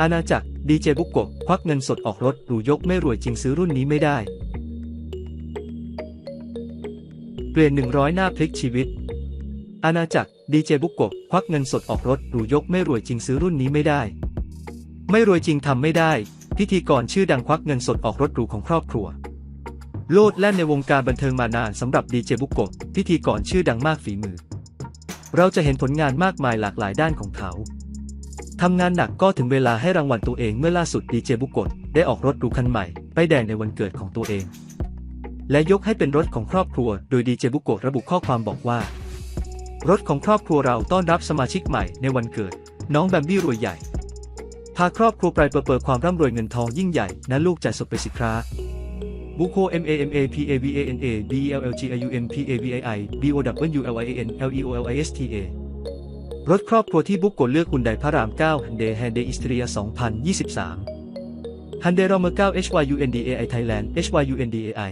อาณาจักรดีเจบุกโกะควักเงินสดออกรถหรูยกไม่รวยจริงซื้อรุ่นนี้ไม่ได้ เปลี่ยน 100 หน้าพลิกชีวิต อาณาจักรดีเจบุกโกะควักเงินสดออกรถหรูยกไม่รวยจริงซื้อรุ่นนี้ไม่ได้ ไม่รวยจริงทำไม่ได้ พิธีกรชื่อดังควักเงินสดออกรถหรูของครอบครัว โลดแล่นในวงการบันเทิงมานานสำหรับดีเจบุกโกะพิธีกรชื่อดังมากฝีมือ เราจะเห็นผลงานมากมายหลากหลายด้านของเขา ทำงานหนักก็ถึงเวลาให้รางวัลตัวเองเมื่อล่าสุดดีเจบุกโกะได้ออกรถหรูคันใหม่ไปแดงในวันเกิดของตัวเอง และยกให้เป็นรถของครอบครัว โดยดีเจบุกโกระบุข้อความบอกว่า รถของครอบครัวเราต้อนรับสมาชิกใหม่ในวันเกิด น้องแบมบี้รวยใหญ่ พาครอบครัวไปเปิดเปิดความร่ำรวยเงินทองยิ่งใหญ่นะลูกจ่ายสดไปสิคราบุโค M A M A P A V A N A B L L G I U M P A V I I B O W L I A N L E O L I S T A รถครอบครัวที่บุ๊กโกะเลือกคุณไดพระราม 9 Hyundai Hyundai Istria 2023 Hyundai Romer 9 HYUNDAI Thailand HYUNDAI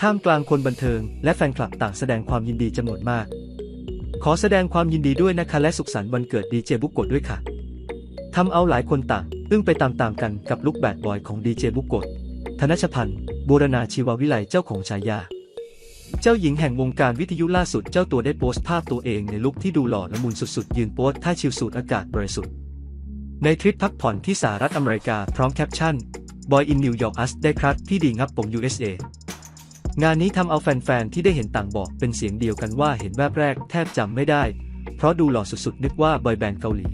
ท่ามกลางคนบันเทิง และแฟนคลับต่างแสดงความยินดีจำนวนมาก ขอแสดงความยินดีด้วยนะคะและสุขสันต์วันเกิดดีเจบุ๊กโกด้วยค่ะทำเอาหลายคนต่างอึ้งไปตามๆกันกับลุคแบดบอยของดีเจบุ๊กโกะธนชพันธ์บูรณาชีววิไลเจ้าของฉายา เจ้าหญิงแห่งวงการวิทยุล่าสุดเจ้าตัวได้โพสต์ภาพตัวเองในลุคที่ดูหล่อละมุนสุดๆ ยืนโพสท่าชิลสูดอากาศบริสุทธิ์ ในทริปพักผ่อนที่สหรัฐอเมริกาพร้อมแคปชั่น Boy in New York Us ได้ครับพี่ดีงับผม USA งานนี้ทำเอาแฟนๆ ที่ได้เห็นต่างบอกเป็นเสียงเดียวกันว่าเห็นแวบแรกแทบจำไม่ได้ เพราะดูหล่อสุดๆ นึกว่าบอยแบนด์เกาหลี